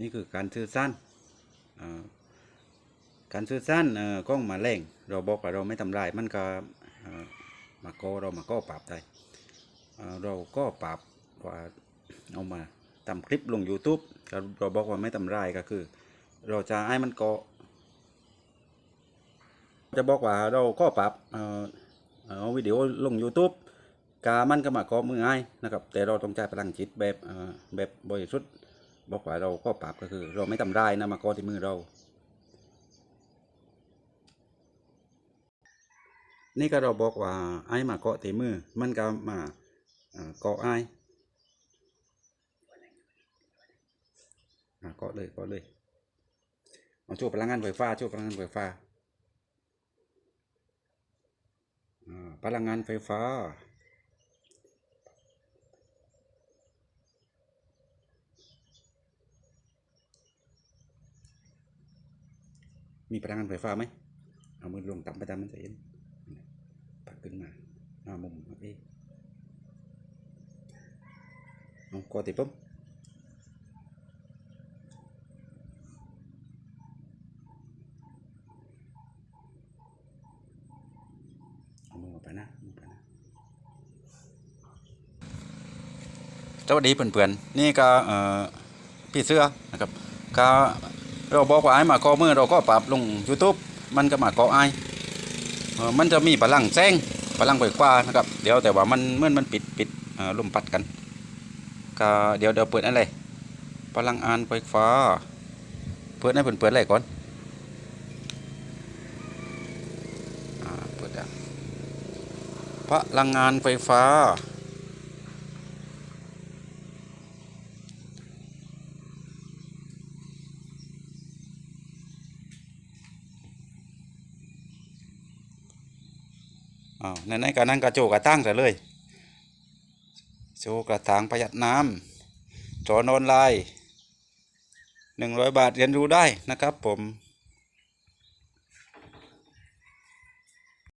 นี่คือการสื่อสารเอ่อการสื่อสารเอ่อกล้องมาแรงเราบอกว่าเราไม่ทำลายมันก็มาโกเรามาก็ปรับได้เราก็ปรับว่าเอามาทำคลิปลง YouTube เราบอกว่าไม่ทำลายก็คือ เราจะให้มันเกจะบอกว่าเราก็ปรับเอาวิดีโอลง YouTube กามันก็มากาะมือง่ายนะครับ แต่เราต้องใช้พลังจิตแบบแบบบริสุทธิ์ บอกว่าเราก็ปรับก็คือ เราไม่ทำได้นะมากาะที่มือเรา นี่ก็เราบอกว่าไอ้มาเกาะที่มือ มันก็มาเกาะไอ้เกาะเลยเกาะเลยเอาช่วยพลังงานไฟฟ้าช่วยพลังงานไฟฟ้าอ่าพลังงานไฟฟ้า มีพลังงานไฟฟ้าไหมเอามือลงต่ำไปตามมันจะเห็นปักขึ้นมาหน้ามุมโอเคเอากอติปุ๊บเอามือออกไปนะมือไปนะสวัสดีเพื่อนๆนี่ก็เอ่อพี่เสื้อนะครับก็ เราบอกว่าไอ้มาเกอมือเราก็ปรับลง YouTube มันก็มาเกาะไอ้มันจะมีพลังแซงพลังไฟฟ้านะครับ เดี๋ยวแต่ว่ามันเมื่อมันปิดปิดเอ่อลมพัดกันก็เดี๋ยวเดี๋ยวเปิดอะไรพลังงานไฟฟ้า เปิดให้เปิดเปิดอะไรก่อนอเปิดอะพลังงานไฟฟ้า อ้าวในในการนั่งกระโจกกระตั้งแต่เลยโจกระถางประหยัดน้ำจอนออนไลน์หนึ่งร้อยบาทเรียนรู้ได้นะครับผม